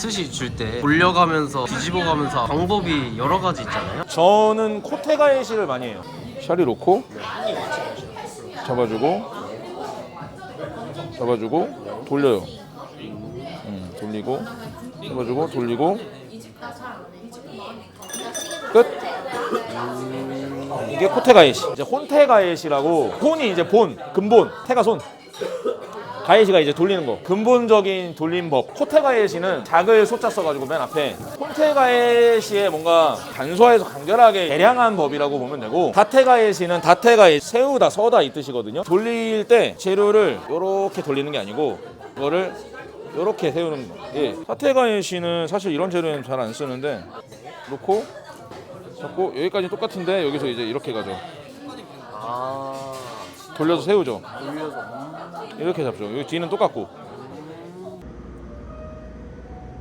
스시 줄 때 돌려가면서 뒤집어가면서 방법이 여러 가지 있잖아요. 저는 코테가에시를 많이 해요. 샤리 놓고 잡아주고 잡아주고 돌려요. 음, 돌리고 잡아주고 돌리고 끝. 이게 코테가에시. 이제 혼테가에시라고 혼이 이제 본 근본 태가 손. 가에시가 이제 돌리는 거. 근본적인 돌림법. 코테가에시는 작을 소자 써가지고 맨 앞에. 콘테가에시의 뭔가 간소화해서 간결하게 개량한 법이라고 보면 되고 다테가에시는 다테가에 세우다 서다 이 뜻이거든요. 돌릴 때 재료를 이렇게 돌리는 게 아니고 이거를 이렇게 세우는 거. 예. 다테가에시는 사실 이런 재료는 잘 안 쓰는데 놓고 잡고 여기까지 똑같은데 여기서 이제 이렇게 가죠. 아 돌려서 세우죠. 이렇게 잡죠. 여기 뒤는 똑같고